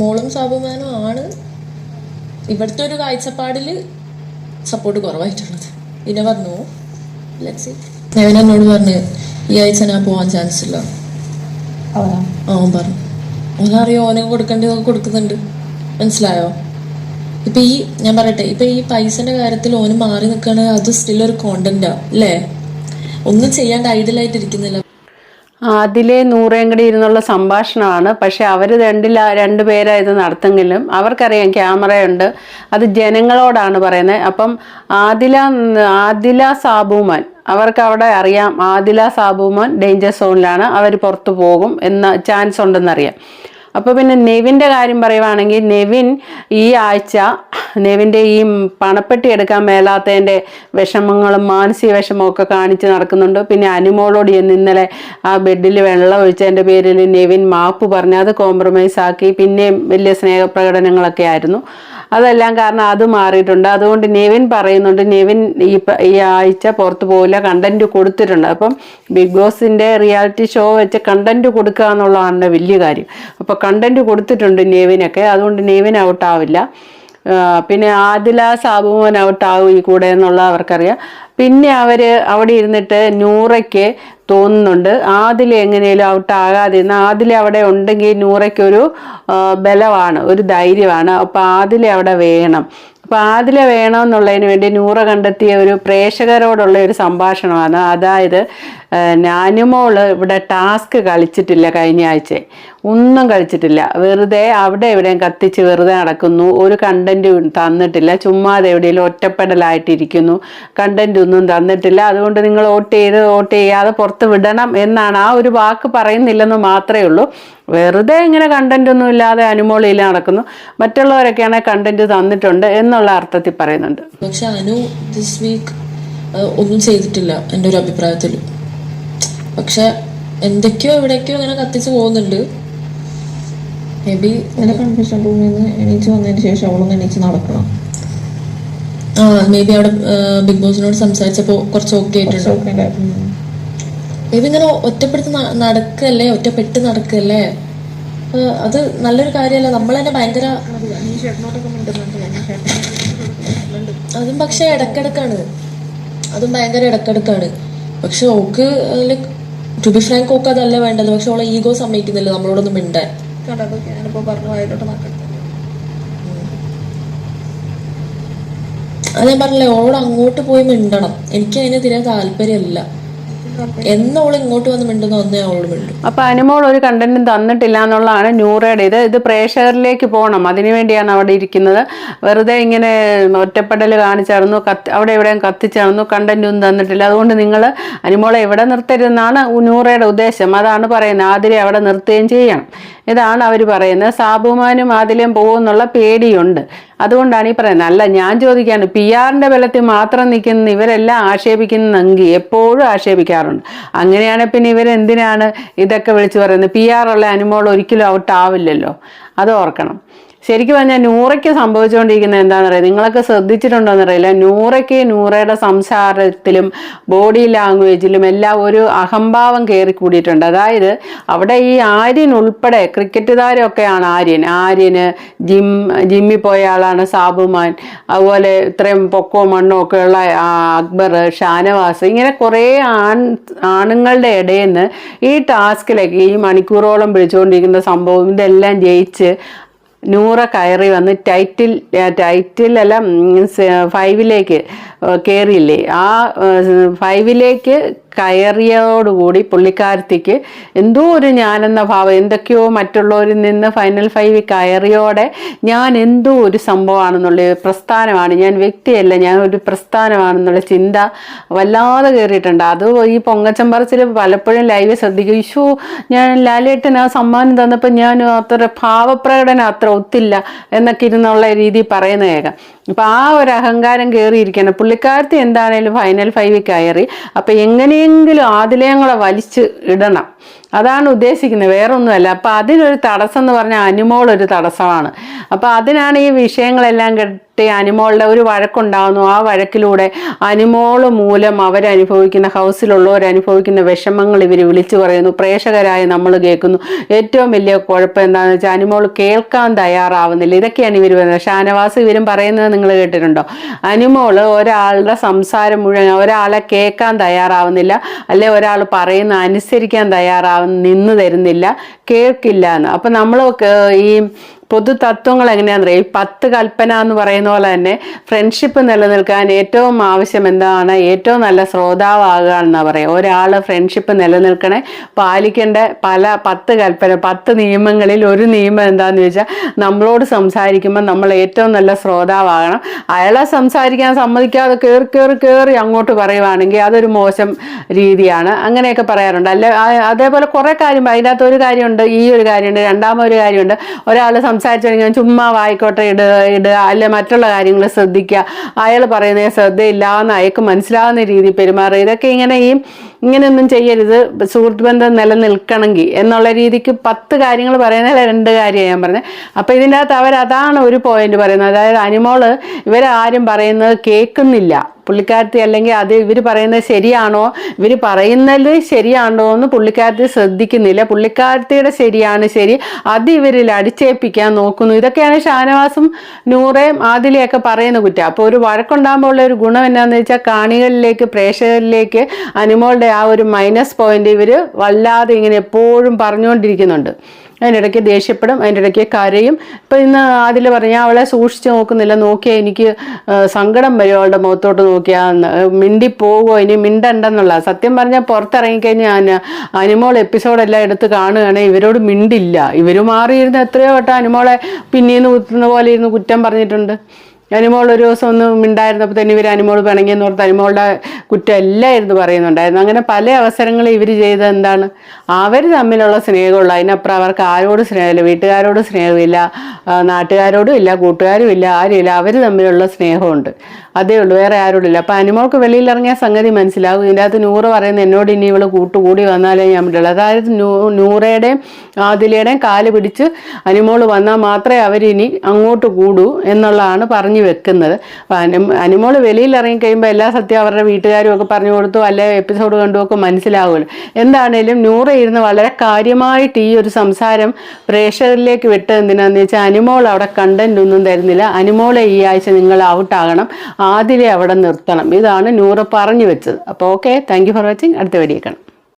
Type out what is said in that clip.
മോളും സാബുമാനും ആണ് ഇവിടുത്തെ ഒരു കാഴ്ചപ്പാടിൽ സപ്പോർട്ട് കുറവായിട്ടുള്ളത്. പിന്നെ പറഞ്ഞു. ലെറ്റ്സ് നെവൻ എന്നോട് പറഞ്ഞു ഈ ആഴ്ച ഞാൻ പോവാൻ ചാൻസ് ഇല്ല. അവൻ പറഞ്ഞു ഓനറിയോ ഓനെ കൊടുക്കേണ്ടതൊക്കെ കൊടുക്കുന്നുണ്ട്. മനസ്സിലായോ? ഇപ്പൊ ഈ ഞാൻ പറയട്ടെ ഇപ്പൊ ഈ പൈസന്റെ കാര്യത്തിൽ ഓന് മാറി നിൽക്കണ അത് സ്റ്റിൽ ഒരു കോണ്ടന്റാ അല്ലേ? ഒന്നും ചെയ്യാണ്ട് ഐഡലായിട്ട് ഇരിക്കുന്നില്ല അതിലെ നൂറേം കൂടി ഇരുന്നുള്ള സംഭാഷണമാണ്. പക്ഷെ അവർ രണ്ടില രണ്ടു ഇത് നടത്തെങ്കിലും അവർക്കറിയാം ക്യാമറയുണ്ട്. അത് ജനങ്ങളോടാണ് പറയുന്നത്. അപ്പം ആദില ആദില സാബുമാൻ അവർക്ക് അവിടെ അറിയാം ആദില സാബുമാൻ ഡേഞ്ചർ സോണിലാണ്. അവർ പുറത്തു പോകും എന്ന ചാൻസ് ഉണ്ടെന്നറിയാം അപ്പോൾ പിന്നെ നെവിന്റെ കാര്യം പറയുവാണെങ്കിൽ നെവിൻ ഈ ആഴ്ച നെവിന്റെ ഈ പണപ്പെട്ടി എടുക്കാൻ മേലാത്തതിന്റെ വിഷമങ്ങളും മാനസിക വിഷമവും ഒക്കെ കാണിച്ച് നടക്കുന്നുണ്ട്. പിന്നെ അനുമോളോട് ചെന്ന് ഇന്നലെ ആ ബെഡിൽ വെള്ളം ഒഴിച്ചതിന്റെ പേരിൽ നെവിൻ മാപ്പ് പറഞ്ഞ് അത് കോംപ്രമൈസ് ആക്കി. പിന്നെയും വലിയ സ്നേഹപ്രകടനങ്ങളൊക്കെ ആയിരുന്നു. അതെല്ലാം കാരണം അത് മാറിയിട്ടുണ്ട്. അതുകൊണ്ട് നെവിൻ പറയുന്നുണ്ട് നെവിൻ ഈ ഈ ആഴ്ച പുറത്തു പോകില്ല കണ്ടന്റ് കൊടുത്തിട്ടുണ്ട്. അപ്പം ബിഗ് ബോസിന്റെ റിയാലിറ്റി ഷോ വെച്ച് കണ്ടന്റ് കൊടുക്കുക എന്നുള്ളതാണ് വലിയ കാര്യം. അപ്പോൾ കണ്ടന്റ് കൊടുത്തിട്ടുണ്ട് നെവിനൊക്കെ. അതുകൊണ്ട് നെവിൻ ഔട്ടാവില്ല പിന്നെ ആദില സാബുമോൻ ഔട്ടാവും ഈ കൂടെ എന്നുള്ള അവർക്കറിയാം. പിന്നെ അവർ അവിടെ ഇരുന്നിട്ട് നൂറയ്ക്ക് തോന്നുന്നുണ്ട്. ആദില എങ്ങനെയും ഔട്ട് ആകാതിരുന്ന ആദില അവിടെ ഉണ്ടെങ്കിൽ നൂറയ്ക്കൊരു ബലമാണ് ഒരു ധൈര്യമാണ്. അപ്പോൾ ആദില അവിടെ വേണം. അപ്പോൾ ആദില വേണമെന്നുള്ളതിന് വേണ്ടി നൂറ കണ്ടെത്തിയ ഒരു പ്രേക്ഷകരോടുള്ള ഒരു സംഭാഷണമാണ്. അതായത് ആ, ഇവിടെ ടാസ്ക് കളിച്ചിട്ടില്ല കഴിഞ്ഞ ആഴ്ച ഒന്നും കളിച്ചിട്ടില്ല. വെറുതെ അവിടെ എവിടെയും കത്തിച്ച് വെറുതെ നടക്കുന്നു. ഒരു കണ്ടന്റ് തന്നിട്ടില്ല. ചുമ്മാതെ എവിടെയെങ്കിലും ഒറ്റപ്പെടലായിട്ടിരിക്കുന്നു. കണ്ടന്റ് ഒന്നും തന്നിട്ടില്ല. അതുകൊണ്ട് നിങ്ങൾ വോട്ട് ചെയ്ത് വോട്ട് ചെയ്യാതെ പുറത്ത് വിടണം എന്നാണ് ആ ഒരു വാക്ക് പറയുന്നില്ലെന്ന് മാത്രമേ ഉള്ളൂ. വെറുതെ ഇങ്ങനെ കണ്ടന്റ് ഒന്നും ഇല്ലാതെ അനുമോളിയിൽ നടക്കുന്നു. മറ്റുള്ളവരൊക്കെയാണെങ്കിൽ കണ്ടന്റ് തന്നിട്ടുണ്ട് എന്നുള്ള അർത്ഥത്തിൽ പറയുന്നുണ്ട്. പക്ഷെ അനു ദിസ് വീക്ക് ഒന്നും ചെയ്തിട്ടില്ല എന്റെ ഒരു അഭിപ്രായത്തിൽ. പക്ഷെ എന്തൊക്കെയോ എവിടേക്കോ ഇങ്ങനെ കത്തിച്ച് പോകുന്നുണ്ട്. മേ ബി എന്റെ കൺഫ്യൂഷൻ റൂമിൽ നിന്ന് എണീച്ച് വന്നതിന് ശേഷം അവളൊന്ന് എണീച്ച് നടക്കണം. ആ മേ ബി അവിടെ ബിഗ് ബോസിനോട് സംസാരിച്ചപ്പോൾ കുറച്ച് ഓക്കെ ആയിട്ടുണ്ട്. ഇങ്ങനെ ഒറ്റപ്പെടുത്ത് നടക്കല്ലേ ഒറ്റപ്പെട്ട് നടക്കല്ലേ? അത് നല്ലൊരു കാര്യമല്ല. നമ്മൾ തന്നെ ഭയങ്കര അതും പക്ഷെ ഇടക്കിടക്കാണ്. അതും ഭയങ്കര ഇടക്കിടക്കാണ്. പക്ഷെ okay like to be frank okay അതല്ല വേണ്ടത്. പക്ഷെ ഓളെ ഈഗോ സമ്മതിക്കുന്നില്ല. നമ്മളോടൊന്നും മിണ്ടാൻ. അത് ഞാൻ പറഞ്ഞില്ലേ ഓളോട് അങ്ങോട്ട് പോയി മിണ്ടണം. എനിക്ക് അതിന് തീരെ താല്പര്യമല്ല. എന്നോൾ ഇങ്ങോട്ട് വന്ന് മിണ്ടുന്ന ഒന്നേ അവൾ മിണ്ടും. അപ്പൊ അനുമോൾ ഒരു കണ്ടന്റും തന്നിട്ടില്ല എന്നുള്ളതാണ് ന്യൂറയുടെ ഇത് ഇത് പ്രേക്ഷകരിലേക്ക് പോകണം. അതിനുവേണ്ടിയാണ് അവിടെ ഇരിക്കുന്നത്. വെറുതെ ഇങ്ങനെ ഒറ്റപ്പെടൽ കാണിച്ചായിരുന്നു കത്ത് അവിടെ എവിടെയും കത്തിച്ചായിരുന്നു കണ്ടന്റ് തന്നിട്ടില്ല. അതുകൊണ്ട് നിങ്ങൾ അനുമോളെ എവിടെ നിർത്തരുതെന്നാണ് നൂറയുടെ ഉദ്ദേശം. അതാണ് പറയുന്നത്. ആതിരെ അവിടെ നിർത്തുകയും ചെയ്യണം. ഇതാണ് അവർ പറയുന്നത്. സാബുമാനും ആതിലേയും പോകുമെന്നുള്ള പേടിയുണ്ട്. അതുകൊണ്ടാണ് ഈ പറയുന്നത്. അല്ല ഞാൻ ചോദിക്കാണ് പി ആറിന്റെ ബലത്തിൽ മാത്രം നിൽക്കുന്ന ഇവരെല്ലാം ആക്ഷേപിക്കുന്നെങ്കിൽ എപ്പോഴും ആക്ഷേപിക്കാറുണ്ട്. അങ്ങനെയാണ് പിന്നെ ഇവരെന്തിനാണ് ഇതൊക്കെ വിളിച്ചു പറയുന്നത്? പി ആറുള്ള അനുമോൾ ഒരിക്കലും ഔട്ടാവില്ലല്ലോ അത് ഓർക്കണം. ശരിക്കും പറഞ്ഞാൽ നൂറയ്ക്ക് സംഭവിച്ചുകൊണ്ടിരിക്കുന്നത് എന്താണെന്ന് അറിയാം നിങ്ങളൊക്കെ ശ്രദ്ധിച്ചിട്ടുണ്ടോയെന്ന് അറിയില്ല നൂറയ്ക്ക് നൂറയുടെ സംസാരത്തിലും ബോഡി ലാംഗ്വേജിലും എല്ലാം ഒരു അഹംഭാവം കയറി കൂടിയിട്ടുണ്ട്. അതായത് അവിടെ ഈ ആര്യൻ ഉൾപ്പെടെ ക്രിക്കറ്റ് താരമൊക്കെയാണ് ആര്യൻ. ആര്യന് ജിം ജിമ്മിൽ പോയ ആളാണ് സാബുമാൻ. അതുപോലെ ഇത്രയും പൊക്കോ മണ്ണോ ഒക്കെയുള്ള ഉള്ള അക്ബർ ഷാനവാസ് ഇങ്ങനെ കുറേ ആൺ ആണുങ്ങളുടെ ഇടയിൽ നിന്ന് ഈ ടാസ്കിലേക്ക് ഈ മണിക്കൂറോളം പിടിച്ചുകൊണ്ടിരിക്കുന്ന സംഭവം ഇതെല്ലാം ജയിച്ച് നൂറ കയറി വന്ന് ടൈറ്റിൽ ടൈറ്റിലല്ല ഫൈവിലേക്ക് കയറിയില്ലേ ആ ഫൈവിലേക്ക് കയറിയോടുകൂടി പുള്ളിക്കാരത്തിക്ക് എന്തോ ഒരു ഞാനെന്ന ഭാവം എന്തൊക്കെയോ മറ്റുള്ളവരിൽ നിന്ന് ഫൈനൽ ഫൈവ് കയറിയോടെ ഞാൻ എന്തോ ഒരു സംഭവമാണെന്നുള്ള പ്രസ്ഥാനമാണ്. ഞാൻ വ്യക്തിയല്ല ഞാൻ ഒരു പ്രസ്ഥാനമാണെന്നുള്ള ചിന്ത വല്ലാതെ കയറിയിട്ടുണ്ട്. അത് ഈ പൊങ്ങച്ചം പറച്ചിൽ പലപ്പോഴും ലൈവ് ശ്രദ്ധിക്കും. ഇഷു ഞാൻ ലാലേട്ടൻ ആ സമ്മാനം തന്നപ്പോൾ ഞാൻ അത്ര ഭാവപ്രകടനം അത്ര ഒത്തില്ല എന്നൊക്കെ ഇരുന്നുള്ള രീതി പറയുന്ന കേൾക്കാം അപ്പം ആ ഒരു അഹങ്കാരം കയറിയിരിക്കണം പുള്ളിക്കാരത്തി എന്താണേലും ഫൈനൽ ഫൈവ് കയറി അപ്പം എങ്ങനെയെങ്കിലും ആദിലയങ്ങളെ വലിച്ച് ഇടണം. അതാണ് ഉദ്ദേശിക്കുന്നത് വേറെ അപ്പോൾ അപ്പം അതിനൊരു തടസ്സം എന്ന് പറഞ്ഞാൽ അനുമോൾ ഒരു തടസ്സമാണ്. അപ്പോൾ അതിനാണ് ഈ വിഷയങ്ങളെല്ലാം കെട്ടി അനുമോളുടെ ഒരു വഴക്കുണ്ടാകുന്നു ആ വഴക്കിലൂടെ അനുമോൾ മൂലം അവരനുഭവിക്കുന്ന ഹൗസിലുള്ളവർ അനുഭവിക്കുന്ന വിഷമങ്ങൾ ഇവർ വിളിച്ചു പറയുന്നു. പ്രേക്ഷകരായി നമ്മൾ കേൾക്കുന്നു. ഏറ്റവും വലിയ കുഴപ്പം എന്താണെന്ന് വെച്ചാൽ അനുമോൾ കേൾക്കാൻ തയ്യാറാവുന്നില്ല. ഇതൊക്കെയാണ് ഇവർ പറയുന്നത്. ഷാനവാസ് ഇവരും പറയുന്നത് നിങ്ങൾ കേട്ടിട്ടുണ്ടോ? അനുമോൾ ഒരാളുടെ സംസാരം മുഴുവൻ ഒരാളെ കേൾക്കാൻ തയ്യാറാവുന്നില്ല. അല്ലെ ഒരാൾ പറയുന്ന അനുസരിക്കാൻ തയ്യാറാവുന്ന നിന്ന് തരുന്നില്ല കേൾക്കില്ല എന്ന് അപ്പം നമ്മൾ ഈ പൊതു തത്വങ്ങൾ എങ്ങനെയാണെന്ന് ഈ പത്ത് കൽപ്പന എന്ന് പറയുന്ന പോലെ തന്നെ ഫ്രണ്ട്ഷിപ്പ് നിലനിൽക്കാൻ ഏറ്റവും ആവശ്യം എന്താണ്? ഏറ്റവും നല്ല ശ്രോതാവാകുക എന്നാ പറയാം. ഒരാൾ ഫ്രണ്ട്ഷിപ്പ് നിലനിൽക്കണേ പാലിക്കേണ്ട പല പത്ത് കൽപ്പന പത്ത് നിയമങ്ങളിൽ ഒരു നിയമം എന്താണെന്ന് ചോദിച്ചാൽ നമ്മളോട് സംസാരിക്കുമ്പോൾ നമ്മൾ ഏറ്റവും നല്ല ശ്രോതാവാകണം. അയാളെ സംസാരിക്കാൻ സമ്മതിക്കാതെ കയറി കയറി കയറി അങ്ങോട്ട് പറയുവാണെങ്കിൽ അതൊരു മോശം രീതിയാണ്. അങ്ങനെയൊക്കെ പറയാറുണ്ട്. അല്ലെ അതേപോലെ കുറേ കാര്യം അതിനകത്ത് ഒരു കാര്യമുണ്ട് ഈ ഒരു കാര്യമുണ്ട് രണ്ടാമൊരു കാര്യമുണ്ട്. ഒരാൾ സംസാരിച്ചു കഴിഞ്ഞാൽ ചുമ്മാ വായിക്കോട്ടെ ഇട് ഇടുക അല്ലെ മറ്റുള്ള കാര്യങ്ങൾ ശ്രദ്ധിക്കുക അയാൾ പറയുന്നത് ശ്രദ്ധയില്ല എന്ന് അയാൾക്ക് മനസ്സിലാവുന്ന രീതിയിൽ പെരുമാറുക. ഇതൊക്കെ ഇങ്ങനെ ഈ ഇങ്ങനെയൊന്നും ചെയ്യരുത്. സുഹൃത്ത് ബന്ധം നിലനിൽക്കണമെങ്കിൽ എന്നുള്ള രീതിക്ക് പത്ത് കാര്യങ്ങൾ പറയുന്നതിൽ രണ്ട് കാര്യം ഞാൻ പറഞ്ഞത്. അപ്പോൾ ഇതിന്റെ അകത്ത് അവർ അതാണ് ഒരു പോയിന്റ് പറയുന്നത്. അതായത് അനിമോൾ ഇവരാരും പറയുന്നത് കേൾക്കുന്നില്ല. പുള്ളിക്കാരത്തി അല്ലെങ്കിൽ അത് ഇവർ പറയുന്നത് ശരിയാണോ? ഇവർ പറയുന്നത് ശരിയാണോ എന്ന് പുള്ളിക്കാരത്തി ശ്രദ്ധിക്കുന്നില്ല. പുള്ളിക്കാരത്തിയുടെ ശരിയാണ് ശരി. അത് ഇവരിൽ അടിച്ചേൽപ്പിക്കാൻ നോക്കുന്നു. ഇതൊക്കെയാണ് ഷാനവാസും നൂറേം ആദിലയൊക്കെ പറയുന്ന കുറ്റം. അപ്പോൾ ഒരു വഴക്കുണ്ടാകുമ്പോൾ ഉള്ള ഒരു ഗുണം എന്നാന്ന് വെച്ചാൽ കാണികളിലേക്ക് പ്രേക്ഷകരിലേക്ക് അനുമോളുടെ ആ ഒരു മൈനസ് പോയിന്റ് ഇവർ വല്ലാതെ ഇങ്ങനെ എപ്പോഴും പറഞ്ഞുകൊണ്ടിരിക്കുന്നുണ്ട്. അതിനിടയ്ക്ക് ദേഷ്യപ്പെടും അതിന്റെ ഇടയ്ക്ക് കരയും. ഇപ്പം ഇന്ന് അതിൽ പറഞ്ഞ അവളെ സൂക്ഷിച്ച് നോക്കുന്നില്ല നോക്കിയാൽ എനിക്ക് സങ്കടം വരും അവളുടെ മുഖത്തോട്ട് നോക്കിയാൽ മിണ്ടിപ്പോകുമോ ഇനി? മിണ്ടണ്ടെന്നുള്ള. സത്യം പറഞ്ഞാൽ പുറത്തിറങ്ങിക്കഴിഞ്ഞാൽ അനിമോൾ എപ്പിസോഡെല്ലാം എടുത്ത് കാണുകയാണെങ്കിൽ ഇവരോട് മിണ്ടില്ല. ഇവർ മാറിയിരുന്ന എത്രയോ വട്ടം അനുമോളെ പിന്നീന്ന് കുത്തുന്ന പോലെ ഇരുന്ന് കുറ്റം പറഞ്ഞിട്ടുണ്ട്. അനിമോൾ ഒരു ദിവസം ഒന്ന് മിണ്ടായിരുന്നപ്പോൾ തന്നെ ഇവർ അനിമോൾ പിണങ്ങിയെന്ന് ഓർത്ത് അനിമോളുടെ കുറ്റം എല്ലാം ഇരുന്ന് പറയുന്നുണ്ടായിരുന്നു. അങ്ങനെ പല അവസരങ്ങളും ഇവർ ചെയ്തത് എന്താണ്? അവർ തമ്മിലുള്ള സ്നേഹമുള്ളൂ. അതിനപ്പുറം അവർക്ക് ആരോട് സ്നേഹമില്ല വീട്ടുകാരോട് സ്നേഹമില്ല. നാട്ടുകാരോടും ഇല്ല കൂട്ടുകാരും ഇല്ല ആരുമില്ല അവർ തമ്മിലുള്ള സ്നേഹമുണ്ട്. അതേ ഉള്ളൂ വേറെ ആരോടില്ല അപ്പം അനിമോൾക്ക് വെളിയിലിറങ്ങിയ സംഗതി മനസ്സിലാകും. ഇതിന്റെ അകത്ത് നൂറ് പറയുന്നത് എന്നോട് ഇനി ഇവൾ കൂട്ടുകൂടി വന്നാലേ ഞാൻ വിടുള്ളൂ. അതായത് നൂ- നൂറയുടെയും ആദിലയുടെയും കാൽ പിടിച്ച് അനിമോൾ വന്നാൽ മാത്രമേ അവരിനി അങ്ങോട്ട് കൂടൂ എന്നുള്ളതാണ് പറഞ്ഞു വെക്കുന്നത്. അപ്പം അനി- അനിമോൾ വെളിയിൽ ഇറങ്ങി കഴിയുമ്പോൾ എല്ലാ സത്യം അവരുടെ വീട്ടുകാരും ഒക്കെ പറഞ്ഞു കൊടുത്തു അല്ലെ എപ്പിസോഡ് കണ്ടു ഒക്കെ മനസ്സിലാവുമല്ലോ. എന്താണേലും നൂറ ഇരുന്ന് വളരെ കാര്യമായിട്ട് ഈ ഒരു സംസാരം പ്രേക്ഷകരിലേക്ക് വിട്ടത് എന്തിനാന്ന് വെച്ചാൽ അനിമോൾ അവിടെ കണ്ടന്റ് ഒന്നും തരുന്നില്ല. അനിമോളെ ഈ ആഴ്ച നിങ്ങൾ ഔട്ടാകണം ആദിലെ അവിടെ നിർത്തണം. ഇതാണ് നൂറ് പറഞ്ഞു വെച്ചത്. അപ്പോൾ ഓക്കെ താങ്ക് ഫോർ വാച്ചിങ് അടുത്ത വീഡിയോ കാണാം.